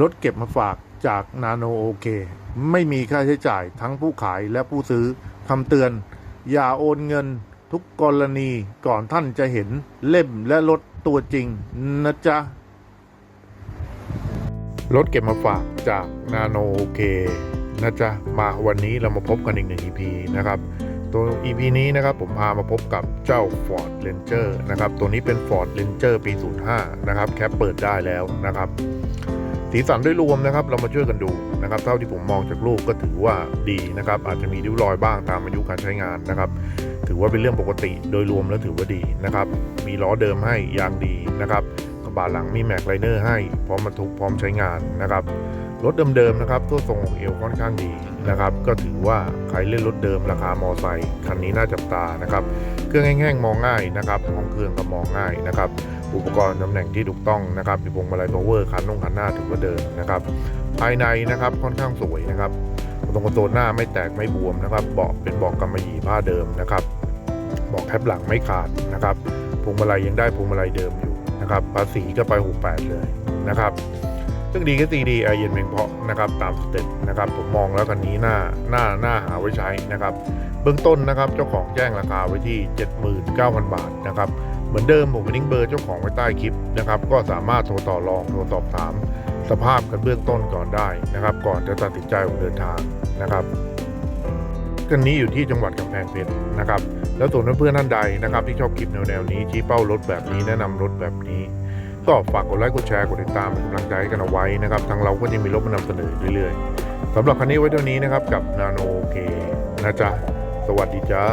รถเก็บมาฝากจากนาโนโอเค ไม่มีค่าใช้จ่ายทั้งผู้ขายและผู้ซื้อคำเตือน อย่าโอนเงินทุกกรณีก่อนท่านจะเห็นเล่มและรถตัวจริงนะจ๊ะ รถเก็บมาฝากจากนาโนโอเคนะจ๊ะ มาวันนี้เรามาพบกันอีกหนึ่ง EP นะครับตัว EP นี้นะครับผมพามาพบกับเจ้า Ford Ranger นะครับ ตัวนี้เป็น Ford Ranger ปี 05 นะครับ แคปเปิดได้แล้วนะครับ สีสันโดยรวมนะครับ เรามาช่วยกันดูนะครับ เท่าที่ผมมองจากรูปก็ถือว่าดีนะครับ อาจจะมีริ้วรอยบ้างตามอายุการใช้งานนะครับ ถือว่าเป็นเรื่องปกติโดยรวมแล้วถือว่าดีนะครับ มีล้อเดิมให้ยางดีนะครับกระบะหลังมีแม็กไลเนอร์ให้พร้อมบรรทุกพร้อมใช้งานนะครับ รถเดิมๆนะครับตัวทรงของเอวค่อนข้างดีนะครับ ก็ถือว่าใครเล่นรถเดิมราคามอไซค์คันนี้น่าจับตานะครับ เครื่องแห้งๆมองง่ายนะครับห้องเครื่องก็มองง่ายนะครับ อุปกรณ์ตำแหน่งที่ถูกต้องนะครับมีพวงมาลัยพาวเวอร์คันนุ่งคันหน้าถือว่าเดินนะครับ ภายในนะครับค่อนข้างสวยนะครับตรงกระโตนหน้าไม่แตกไม่บวมนะครับเบาะเป็นเบาะกำมะหยี่ผ้าเดิมนะครับเบาะแคปหลังไม่ขาดนะครับพวงมาลัยยังได้พวงมาลัยเดิมอยู่นะครับภาษีก็ไป 68 เลยนะครับ ซึ่งดีก็ตีดีไอเย็นเพียงเพราะนะครับตามสเต็ปนะครับผมมองแล้วกันนี้หน้าหน้าหน้าหาไว้ใช้นะครับ เบื้องต้นนะครับเจ้าของแจ้งราคาไว้ที่ 79,000 บาทนะครับเหมือนเดิมผมทิ้งเบอร์เจ้าของไว้ใต้คลิปนะครับก็สามารถโทรต่อรองโทรสอบถาม สภาพกันเบื้องต้นก่อนได้นะครับ ก่อนจะตัดสินใจออกเดินทางนะครับกันนี้อยู่ที่จังหวัดกำแพงเพชรนะครับ แล้วส่วนเพื่อนท่านใดนะครับที่ชอบคลิปแนวๆนี้ชี้เป้ารถแบบนี้แนะนำรถแบบนี้ ก็ฝากกดไลค์กดแชร์กดติดตามเป็นกำลังใจให้กันเอาไว้นะครับ ทางเราก็จะมีรถมานำเสนอเรื่อยๆสำหรับคันนี้ไว้เท่านี้นะครับกับนาโนเคนะจ๊ะสวัสดีจ้า